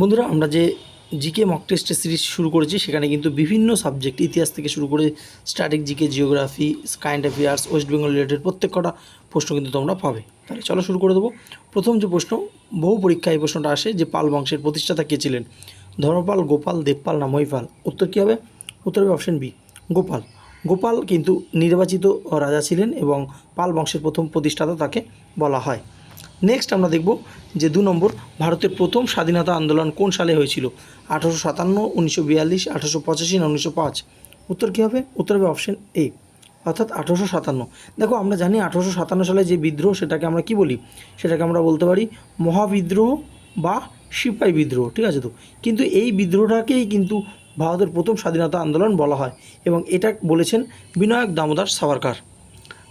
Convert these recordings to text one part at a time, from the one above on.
বন্ধুরা, আমরা যে জিকে মক টেস্টের সিরিজ শুরু করেছি, সেখানে কিন্তু বিভিন্ন সাবজেক্ট ইতিহাস থেকে শুরু করে static GK geography current affairs West Bengal related প্রত্যেক কটা প্রশ্ন কিন্তু তোমরা পাবে। তাহলে চলো শুরু করে দেবো। প্রথম যে প্রশ্ন, বহু পরীক্ষায় এই প্রশ্নটা আসে যে পাল বংশের প্রতিষ্ঠাতা কে ছিলেন? ধর্মপাল, গোপাল, দেবপাল না মহিপাল? উত্তর কী হবে? উত্তর হবে অপশন বি গোপাল। গোপাল কিন্তু নির্বাচিত রাজা ছিলেন এবং পাল বংশের প্রথম প্রতিষ্ঠাতা তাকে বলা হয়। নেক্সট আমরা দেখব যে দু নম্বর, ভারতের প্রথম স্বাধীনতা আন্দোলন কোন সালে হয়েছিল? আঠারোশো সাতান্ন, উনিশশো বিয়াল্লিশ, আঠারোশো পঁচাশি না উনিশশো পাঁচ? উত্তর কী হবে? উত্তর হবে অপশন এ অর্থাৎ আঠারোশো সাতান্ন। দেখো, আমরা জানি আঠারোশো সাতান্ন সালে যে বিদ্রোহ, সেটাকে আমরা কি বলি? সেটাকে আমরা বলতে পারি মহাবিদ্রোহ বা সিপাহী বিদ্রোহ, ঠিক আছে তো? কিন্তু এই বিদ্রোহটাকেই কিন্তু ভারতের প্রথম স্বাধীনতা আন্দোলন বলা হয় এবং এটা বলেছেন বিনায়ক দামোদর সাভারকার।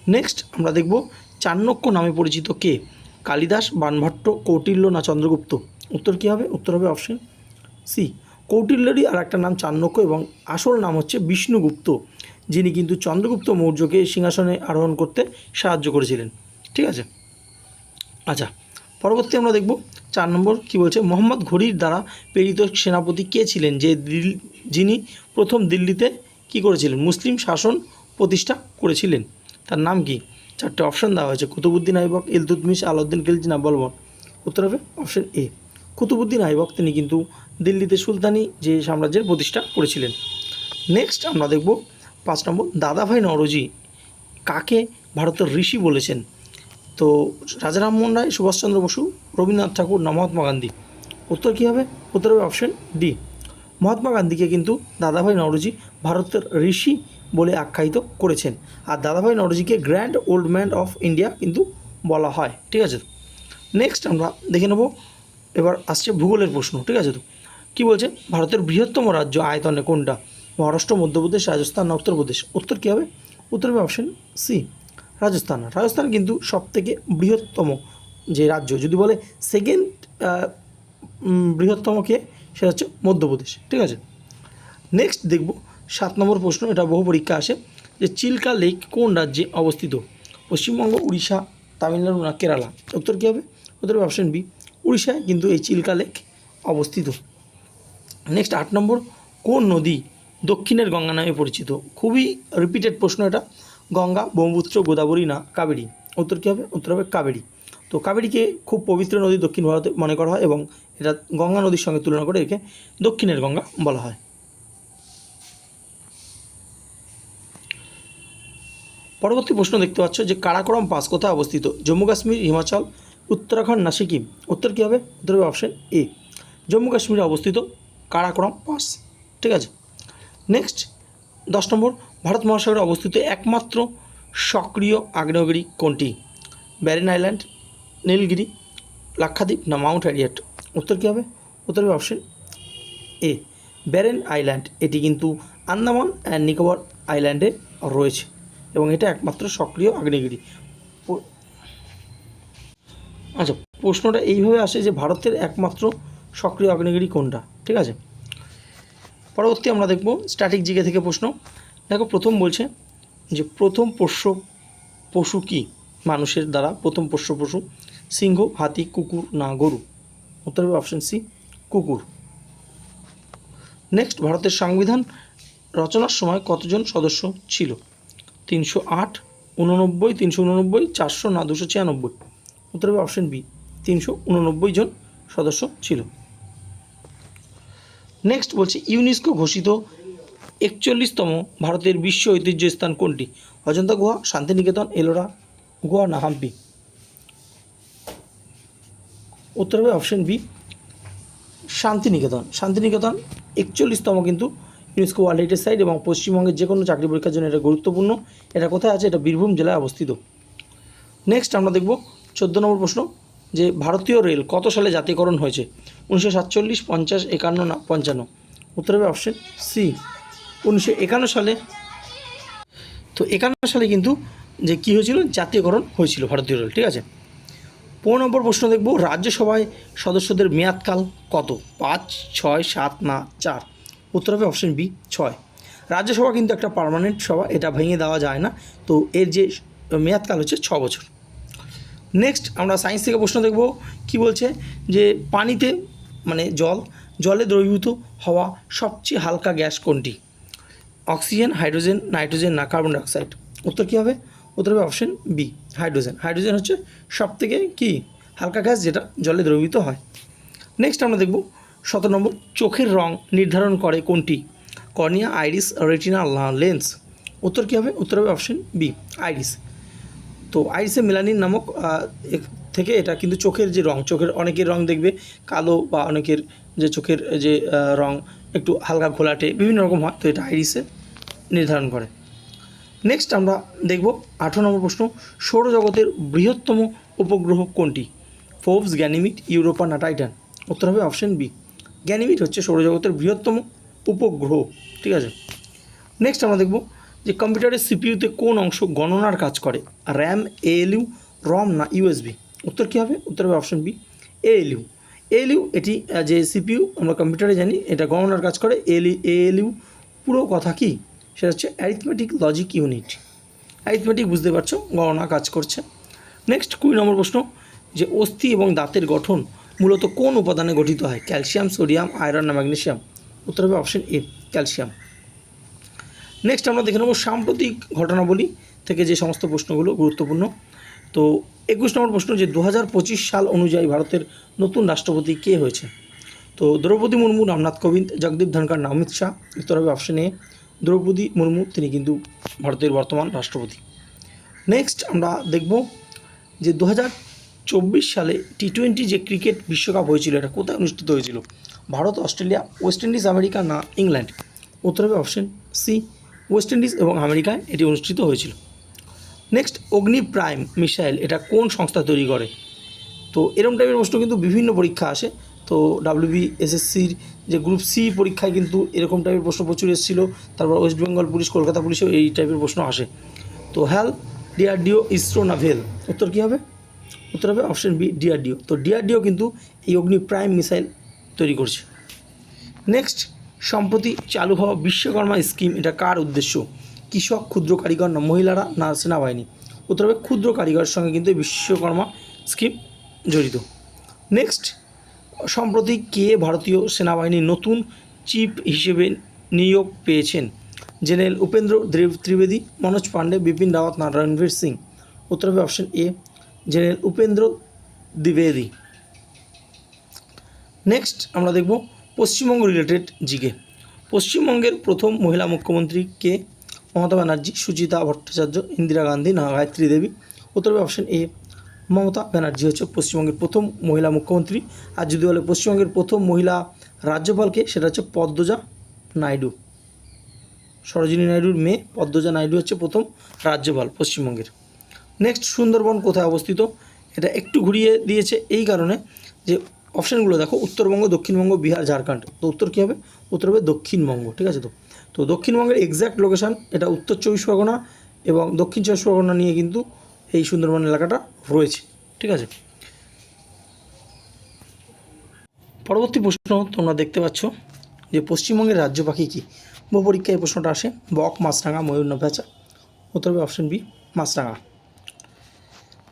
নেক্সট আমরা দেখব চাণক্য নামে পরিচিত কে? কালিদাস, বানভট্ট, কৌটিল্য না চন্দ্রগুপ্ত? উত্তর কী হবে? উত্তর হবে অপশন সি কৌটিল্যেরই আর একটা নাম চাণক্য এবং আসল নাম হচ্ছে বিষ্ণুগুপ্ত, যিনি কিন্তু চন্দ্রগুপ্ত মৌর্যকে সিংহাসনে আরোহণ করতে সাহায্য করেছিলেন। ঠিক আছে? আচ্ছা পরবর্তী আমরা দেখব। চার নম্বর কি বলছে? মোহাম্মদ ঘড়ির দ্বারা প্রেরিত সেনাপতি কে ছিলেন? যে যিনি প্রথম দিল্লিতে কি করেছিলেন? মুসলিম শাসন প্রতিষ্ঠা করেছিলেন। তার নাম কি? চারটে অপশন দেওয়া হয়েছে। কুতুবুদ্দিন আইবক ইলতুতমিশ আলাউদ্দিন খিলজি না বলবন উত্তর হবে অপশন এ কুতুবুদ্দিন আইবক, তিনি কিন্তু দিল্লিতে সুলতানি যে সাম্রাজ্যের প্রতিষ্ঠা করেছিলেন। নেক্সট আমরা দেখব পাঁচ নম্বর, দাদাভাই নওরোজি কাকে ভারতের ঋষি বলেছেন? তো রাজা রামমোহন রায়, সুভাষচন্দ্র বসু, রবীন্দ্রনাথ ঠাকুর না মহাত্মা গান্ধী? উত্তর কী হবে? উত্তর হবে অপশন ডি মহাত্মা গান্ধীকে কিন্তু দাদাভাই নওরোজি ভারতের ঋষি বলে আখ্যায়িত করেছেন। আর Dadabhai নওরোজিকে grand old man of India কিন্তু বলা হয়, ঠিক আছে নেক্সট আমরা দেখে নেব, এবার আসছে ভূগোলের প্রশ্ন, ঠিক আছে তো? কী বলছে? ভারতের বৃহত্তম রাজ্য আয়তনে কোনটা? মহারাষ্ট্র, মধ্যপ্রদেশ, রাজস্থান না উত্তরপ্রদেশ। উত্তর কী হবে? উত্তর হবে অপশন সি রাজস্থান। রাজস্থান কিন্তু সবথেকে বৃহত্তম যে রাজ্য, যদি বলে সেকেন্ড বৃহত্তম কে? সেটা হচ্ছে মধ্যপ্রদেশ, ঠিক আছে? নেক্সট দেখব সাত নম্বর প্রশ্ন, এটা বহু পরীক্ষা আসে, যে চিল্কা লেক কোন রাজ্যে অবস্থিত? পশ্চিমবঙ্গ, উড়িষ্যা, তামিলনাড়ু না কেরালা? উত্তর কী হবে? উত্তর হবে অপশন বি উড়িষ্যায় কিন্তু এই চিল্কা লেক অবস্থিত। নেক্সট আট নম্বর, কোন নদী দক্ষিণের গঙ্গা নামে পরিচিত? খুবই রিপিটেড প্রশ্ন এটা। গঙ্গা, ব্রহ্মপুত্র, গোদাবরী না কাবেরী? উত্তর কী হবে? উত্তর হবে কাবেরী। তো কাবেরীকে খুব পবিত্র নদী দক্ষিণ ভারতে মনে করা হয় এবং এটা গঙ্গা নদীর সঙ্গে তুলনা করে একে দক্ষিণের গঙ্গা বলা হয়। পরবর্তী প্রশ্ন দেখতে পাচ্ছ যে কারাকোরাম পাস কোথায় অবস্থিত? জম্মু কাশ্মীর, হিমাচল, উত্তরাখণ্ড না সিকিম? উত্তর কী হবে? উত্তর হবে অপশন এ জম্মু কাশ্মীরে অবস্থিত কারাকোরাম পাস। ঠিক আছে? নেক্সট দশ নম্বর, ভারত মহাসাগরে অবস্থিত একমাত্র সক্রিয় আগ্নেয়গিরি কোনটি? ব্যারেন আইল্যান্ড, নীলগিরি, লাক্ষাদ্বীপ না মাউন্ট হ্যারিয়েট? উত্তর কী হবে? উত্তর হবে অপশন এ ব্যারেন আইল্যান্ড, এটি কিন্তু আন্দামান অ্যান্ড নিকোবর আইল্যান্ডে রয়েছে। এবং এটা একমাত্র সক্রিয় আগ্নেয়গিরি। আচ্ছা প্রশ্নটা এইভাবে আসে যে ভারতের একমাত্র সক্রিয় আগ্নেয়গিরি কোনটা? ঠিক আছে? পরবর্তী আমরা দেখব স্ট্যাটিক জিকে থেকে প্রশ্ন। দেখো, প্রথম বলছে যে প্রথম পোষ্য পশু কি? মানুষের দ্বারা প্রথম পোষ্য পশু, সিংহ, হাতি, কুকুর না গরু? উত্তর হবে অপশন সি কুকুর। নেক্সট ভারতের সংবিধান রচনার সময় কতজন সদস্য ছিল? তিনশো আট, উননব্বই, তিনশো উননব্বই, চারশো না, দুশো ছিয়ানব্বই। উত্তর অপশন বি তিনশো উননব্বই জন সদস্য ছিল। নেক্সট বলছে ইউনেস্কো ঘোষিত একচল্লিশতম ভারতের বিশ্ব ঐতিহ্য স্থান কোনটি? অজন্তা গুহা, শান্তিনিকেতন, এলোরা গোয়া না হাম্পি? উত্তর হবে অপশন বি শান্তিনিকেতন। শান্তিনিকেতন একচল্লিশতম কিন্তু ইউনেস্কো ওয়ার্ল্ড হেরিটেজ সাইট এবং পশ্চিমবঙ্গের যে কোনো চাকরি পরীক্ষার জন্য এটা গুরুত্বপূর্ণ। এটা কোথায় আছে? এটা বীরভূম জেলায় অবস্থিত। নেক্সট আমরা দেখব চোদ্দ নম্বর প্রশ্ন, যে ভারতীয় রেল কত সালে জাতীয়করণ হয়েছে? উনিশশো সাতচল্লিশ, পঞ্চাশ, একান্ন না পঞ্চান্ন? উত্তর হবে অপশন সি উনিশশো একান্ন সালে তো একান্ন সালে কিন্তু যে কী হয়েছিল? জাতীয়করণ হয়েছিল ভারতীয় রেল, ঠিক আছে? পনেরো নম্বর প্রশ্ন দেখব, রাজ্যসভায় সদস্যদের মেয়াদকাল কত? পাঁচ, ছয়, সাত না চার? উত্তর হবে অপশন বি ছয়। রাজ্যসভা কিন্তু একটা পার্মানেন্ট সভা, এটা ভেঙে দেওয়া যায় না। তো এর যে মেয়াদকাল হচ্ছে ছ বছর। নেক্সট আমরা সায়েন্স থেকে প্রশ্ন দেখব, কি বলছে? যে পানিতে মানে জল, জলে দ্রবীভূত হওয়া সবচেয়ে হালকা গ্যাস কোনটি? অক্সিজেন, হাইড্রোজেন, নাইট্রোজেন না কার্বন ডাইঅক্সাইড? উত্তর কী হবে? উত্তর হবে অপশন বি হাইড্রোজেন। হাইড্রোজেন হচ্ছে সব থেকে কি? হালকা গ্যাস যেটা জলে দ্রবীভূত হয়। নেক্সট আমরা দেখব সতেরো নম্বর, চোখের রং নির্ধারণ করে কোনটি? Cornea, iris, retina lens. উত্তর কী হবে? উত্তর হবে অপশন বি আইরিস। তো আইরিসে মেলানিন নামক থেকে এটা কিন্তু চোখের যে রং, চোখের অনেকের রং দেখবে, কালো বা অনেকের যে চোখের যে রং একটু হালকা ঘোলাটে, বিভিন্ন রকম হয়, তো এটা আইরিসে নির্ধারণ করে। নেক্সট আমরা দেখব আঠারো নম্বর প্রশ্ন, সৌরজগতের বৃহত্তম উপগ্রহ কোনটি? ফোবস, গ্যানিমিট, ইউরোপা, না টাইটান? উত্তর হবে অপশন বি গ্যানিমিড হচ্ছে সৌরজগতের বৃহত্তম উপগ্রহ, ঠিক আছে? নেক্সট আমরা দেখব যে কম্পিউটারের সিপিইউতে কোন অংশ গণনার কাজ করে র্যাম এএলইউ রম না ইউএসবি উত্তর কী হবে? উত্তর হবে অপশন বি এএলইউ এএলইউ এটি যে সিপিইউ, আমরা কম্পিউটারে জানি, এটা গণনার কাজ করে। এএলইউ এএলইউ পুরো কথা কি? সেটা হচ্ছে অ্যারিথমেটিক লজিক ইউনিট অ্যারিথমেটিক বুঝতে পারছ, গণনা কাজ করছে। নেক্সট কুড়ি নম্বর প্রশ্ন, যে অস্থি এবং দাঁতের গঠন মূলত কোন উপাদানে গঠিত হয়? ক্যালসিয়াম, সোডিয়াম, আয়রন না ম্যাগনেসিয়াম? উত্তর হবে অপশন এ, ক্যালসিয়াম। নেক্সট আমরা দেখে নেব সাম্প্রতিক ঘটনাবলী থেকে যে সমস্ত প্রশ্নগুলো গুরুত্বপূর্ণ। তো একুশ নম্বর প্রশ্ন যে দু হাজার পঁচিশ সাল অনুযায়ী ভারতের নতুন রাষ্ট্রপতি কে হয়েছে? তো দ্রৌপদী মুর্মু, রামনাথ কোবিন্দ, জগদীপ ধনকর অমিত শাহ? উত্তর হবে অপশন এ, দ্রৌপদী মুর্মু, তিনি কিন্তু ভারতের বর্তমান রাষ্ট্রপতি। নেক্সট আমরা দেখব যে দু হাজার চব্বিশ সালে টি টোয়েন্টি যে ক্রিকেট বিশ্বকাপ হয়েছিল, এটা কোথায় অনুষ্ঠিত হয়েছিল? Bharat, Australia, West Indies, America না ইংল্যান্ড? উত্তর হবে অপশন সি ওয়েস্ট ইন্ডিজ এবং আমেরিকায় এটি অনুষ্ঠিত হয়েছিল। নেক্সট অগ্নি প্রাইম মিসাইল, এটা কোন সংস্থা তৈরি করে? তো এরকম টাইপের প্রশ্ন কিন্তু বিভিন্ন পরীক্ষা আসে। তো ডাব্লিউবি এসএসসির যে গ্রুপ সি পরীক্ষায় কিন্তু এরকম টাইপের প্রশ্ন প্রচুর এসেছিল। তারপর ওয়েস্ট বেঙ্গল পুলিশ কলকাতা পুলিশেও এই টাইপের প্রশ্ন আসে। তো হ্যাল ডিআরডিও ইসরো না ভেল উত্তর কী হবে? উত্তর হবে অপশন বি ডিআরডিও তো ডিআরডিও কিন্তু এই অগ্নি প্রাইম মিসাইল তৈরি করছে। নেক্সট সম্প্রতি চালু হওয়া বিশ্বকর্মা স্কিম এটা কার উদ্দেশ্য? কৃষক, ক্ষুদ্র কারিগর না মহিলারা না সেনাবাহিনী? উত্তর হবে ক্ষুদ্র কারিগরের সঙ্গে কিন্তু বিশ্বকর্মা স্কিম জড়িত। নেক্সট সম্প্রতি কে ভারতীয় সেনাবাহিনীর নতুন চিফ হিসেবে নিয়োগ পেয়েছেন? জেনারেল উপেন্দ্র দ্রিব- ত্রিবেদী, মনোজ পাণ্ডে, বিপিন রাওয়াত না রণবীর সিং। উত্তর হবে অপশন এ জেনারেল উপেন্দ্র দ্বিবেদী। নেক্সট আমরা দেখব পশ্চিমবঙ্গ রিলেটেড জিকে পশ্চিমবঙ্গের প্রথম মহিলা মুখ্যমন্ত্রী কে? মমতা ব্যানার্জি, সুচিতা ভট্টাচার্য, ইন্দিরা গান্ধী না গায়ত্রী দেবী উত্তর অপশন এ মমতা ব্যানার্জি হচ্ছে পশ্চিমবঙ্গের প্রথম মহিলা মুখ্যমন্ত্রী। আর যদি বলে পশ্চিমবঙ্গের প্রথম মহিলা রাজ্যপালকে সেটা হচ্ছে পদ্মজা নাইডু। সরোজিনী নাইডুর মেয়ে পদ্মজা নাইডু হচ্ছে প্রথম রাজ্যপাল পশ্চিমবঙ্গের। নেক্সট সুন্দরবন কোথায় অবস্থিত? এটা একটু ঘুরিয়ে দিয়েছে এই কারণে যে অপশানগুলো দেখো, উত্তরবঙ্গ, দক্ষিণবঙ্গ, বিহার, ঝাড়খণ্ড। তো উত্তর কী হবে? উত্তর হবে দক্ষিণবঙ্গ, ঠিক আছে তো? তো দক্ষিণবঙ্গের এক্স্যাক্ট লোকেশান এটা উত্তর চব্বিশ পরগনা এবং দক্ষিণ চব্বিশ পরগনা নিয়ে কিন্তু এই সুন্দরবন এলাকাটা রয়েছে, ঠিক আছে? পরবর্তী প্রশ্ন তোমরা দেখতে পাচ্ছ যে পশ্চিমবঙ্গের রাজ্য পাখি কী? বহু পরীক্ষায় এই প্রশ্নটা আসে, বক, মাছরাঙা, ময়ূর না ভেচা? উত্তর হবে অপশন বি, মাছরাঙা।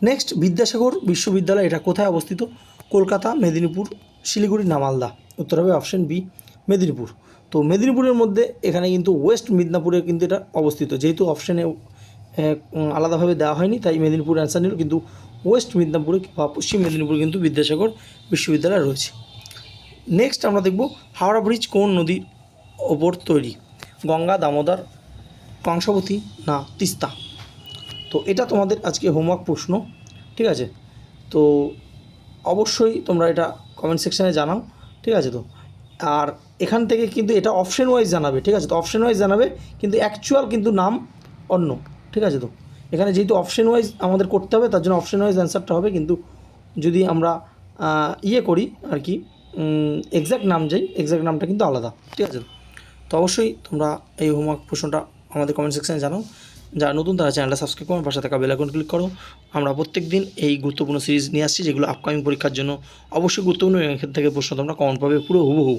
নেক্সট বিদ্যাসাগর বিশ্ববিদ্যালয়, এটা কোথায় অবস্থিত? কলকাতা, মেদিনীপুর, শিলিগুড়ি না মালদা? উত্তর হবে অপশন বি মেদিনীপুর। তো মেদিনীপুরের মধ্যে এখানে কিন্তু ওয়েস্ট মিদনাপুরে কিন্তু এটা অবস্থিত। যেহেতু অপশানে আলাদাভাবে দেওয়া হয়নি, তাই মেদিনীপুর অ্যান্সার নিল। কিন্তু ওয়েস্ট মিদনাপুরে বা পশ্চিম মেদিনীপুরে কিন্তু বিদ্যাসাগর বিশ্ববিদ্যালয় রয়েছে। নেক্সট আমরা দেখব হাওড়া ব্রিজ কোন নদীর ওপর তৈরি? গঙ্গা, দামোদর, কংসাবতী না তিস্তা? তো এটা তোমাদের আজকে হোমওয়ার্ক প্রশ্ন, ঠিক আছে? তো অবশ্যই তোমরা এটা কমেন্ট সেকশানে জানাও, ঠিক আছে তো? আর এখান থেকে কিন্তু এটা অপশন ওয়াইজ জানাবে, ঠিক আছে? তো অপশন ওয়াইজ জানাবে, কিন্তু অ্যাকচুয়াল কিন্তু নাম অন্য, ঠিক আছে তো? এখানে যেহেতু অপশন ওয়াইজ আমাদের করতে হবে, তার জন্য অপশন ওয়াইজ অ্যান্সারটা হবে, কিন্তু যদি আমরা ইয়ে করি আর কি এক্স্যাক্ট নাম যাই এক্স্যাক্ট নামটা কিন্তু আলাদা, ঠিক আছে তো? অবশ্যই তোমরা এই হোমওয়ার্ক প্রশ্নটা আমাদের কমেন্ট সেকশানে জানাও। যারা নতুন, তারা চ্যানেলটা সাবস্ক্রাইব করুন, পাশে থাকা বেলাকন ক্লিক করো। আমরা প্রত্যেক দিন এই গুরুত্বপূর্ণ সিরিজ নিয়ে আসছি, যেগুলো আপকামিং পরীক্ষার জন্য অবশ্যই গুরুত্বপূর্ণ এখান থেকে প্রশ্ন তোমরা কমন পাবে, পুরো হুবহু।